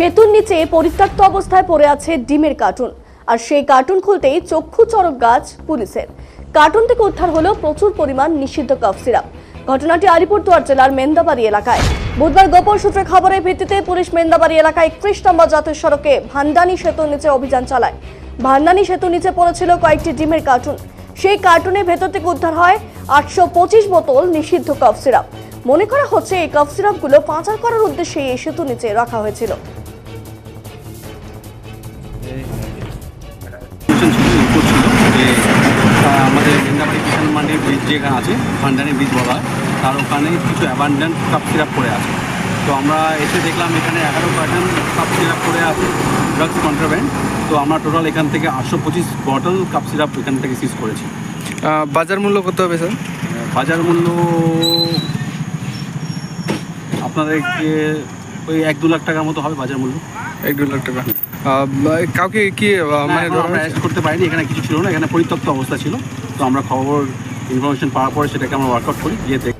সেতুর নিচে পরিত্যক্ত অবস্থায় পড়ে আছে ডিমের কার্টুন। আর সেই কার্টুন খুলতেই চক্ষু চরক গাছ পুলিশের। কার্টুন থেকে উদ্ধার হলো প্রচুর পরিমাণ নিষিদ্ধ কফ সিরাপ। ঘটনাটি আলিপুরদুয়ার জেলার মেন্দাবাড়ি এলাকায়। বুধবার গোপন সূত্রে খবরের ভিত্তিতে পুলিশ মেন্দাবাড়ি এলাকায় একত্রিশ নম্বর জাতীয় সড়কে ভান্ডানি সেতুর নিচে অভিযান চালায়। ভান্ডানি সেতুর নিচে পড়েছিল কয়েকটি ডিমের কার্টুন। সেই কার্টুনের ভেতর থেকে উদ্ধার হয় আটশো পঁচিশ বোতল নিষিদ্ধ কফ সিরাপ। মনে করা হচ্ছে এই কফ সিরাপগুলো পাচার করার উদ্দেশ্যে এই সেতু নিচে রাখা হয়েছিল। ছিল যে আমাদের গেন্দাবাড়ি কিষান মান্ডির ব্রিজ যেখানে আছে ভান্ডানি ব্রিজ বলা তার ওখানে কিছু অ্যাবান্ডেন্ট কাপ সিরাপ পড়ে আছে তো আমরা এসে দেখলাম এখানে এগারো কার্টন কাপ সিরাপ পড়ে আছে ড্রাগস কন্ট্রাব্যান্ড তো আমরা টোটাল এখান থেকে আটশো পঁচিশ বটল কাপ সিরাপ এখান থেকে সিজ করেছি বাজার মূল্য কত হবে স্যার বাজার মূল্য আপনাদেরকে ওই এক দু লাখ টাকার মতো হবে বাজার মূল্য? এক দু লাখ টাকা। কাউকে কি মানে? অ্যারেস্ট করতে পারিনি এখানে কিছু ছিল না এখানে পরিত্যক্ত অবস্থা ছিল তো আমরা খবর ইনফরমেশন পাওয়ার পরে সেটাকে আমরা ওয়ার্কআউট করি গিয়ে দেখ